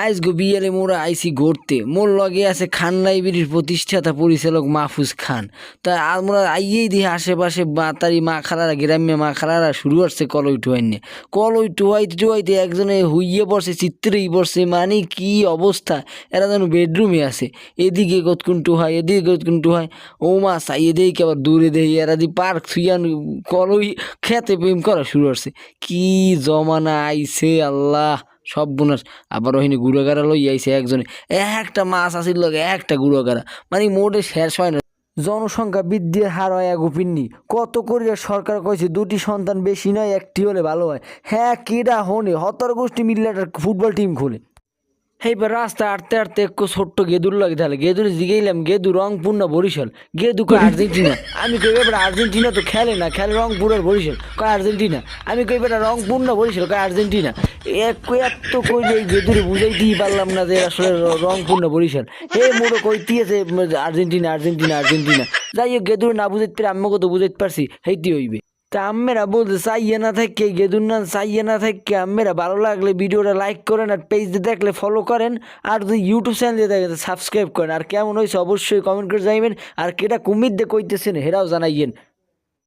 আইস গো বিয়ালে মোরা আইসি ঘুরতে মোর লগে আছে খান লাইব্রেরির প্রতিষ্ঠাতা পরিচালক মাহফুজ খান। তা আমরা আইয়েই দিই আশেপাশে বাতারি মা খালারা, গ্রাম্য মা খালারা শুরু করছে কলই টুয়াই নিয়ে কলই টুয়াইতে টুয়াইতে একজনে হুইয়ে পড়ছে চিত্রেই পড়ছে মানে কি অবস্থা? এরা যেন বেডরুমে আছে। এদিকে কতক্ষণ টুহাই, এদিকে কতক্ষণ টুহাই। ও মা সাইয়ে দেই আবার দূরে দেই এরা দি পার্ক থুইয়ান কলই খেতে প্রেম করা শুরু করছে কি জমানা আইছে আল্লাহ। সব বোনাস। আবার ওখানে গুড়াগাড়া লই আইছে একজনে। একটা মাছ আসিল লগে, একটা গুড়াগাড়া মানে মোটে শেষ হয় না। জনসংখ্যা বৃদ্ধির হার হয় এক উপিন্নি কত করিয়া সরকার কইছে, দুটি সন্তান বেশি নয়, একটি হলে ভালো হয়। হ্যাঁ কেডা হনে? হতর গোষ্ঠী মিললে একটা ফুটবল টিম খোলে। এইবার রাস্তা আটতে আটতে একটু ছোট্ট গেদুর লাগে তাহলে। গেদুর জিগেইলাম, গেদু রংপুর না বরিশাল? গেদু কয় আর্জেন্টিনা? আমি কই এবার আর্জেন্টিনা তো খেলে না, খেলে রংপুর আর বরিশাল। কয় আর্জেন্টিনা? আমি কই এবার রংপুর না বরিশাল? কয় আর্জেন্টিনা? এত কইলে এই গেদুরে বুঝাইতেই পারলাম না যে আসলে র- রংপুর না বরিশাল। হে মোড়ো কইতিয়েছে আর্জেন্টিনা আর্জেন্টিনা আর্জেন্টিনা। যাই হোক গেদুরে না বুঝাইতে পারে আম্মাকে তো বুঝাইতে পারছি, হেইটি হইবে। তা আম্মেরা বলতে চাইয়ে না থাকে গেদুর না চাইয়ে না থাকে আম্মেরা ভালো লাগলে ভিডিওটা লাইক করেন আর পেজে দেখলে ফলো করেন আর যদি ইউটিউব চ্যানেলে দেখেন সাবস্ক্রাইব করেন। আর কেমন হয়েছে অবশ্যই কমেন্ট করে জানাবেন আর কেটা কুমির দিয়ে কইতেছেন হেরাও জানাইয়েন।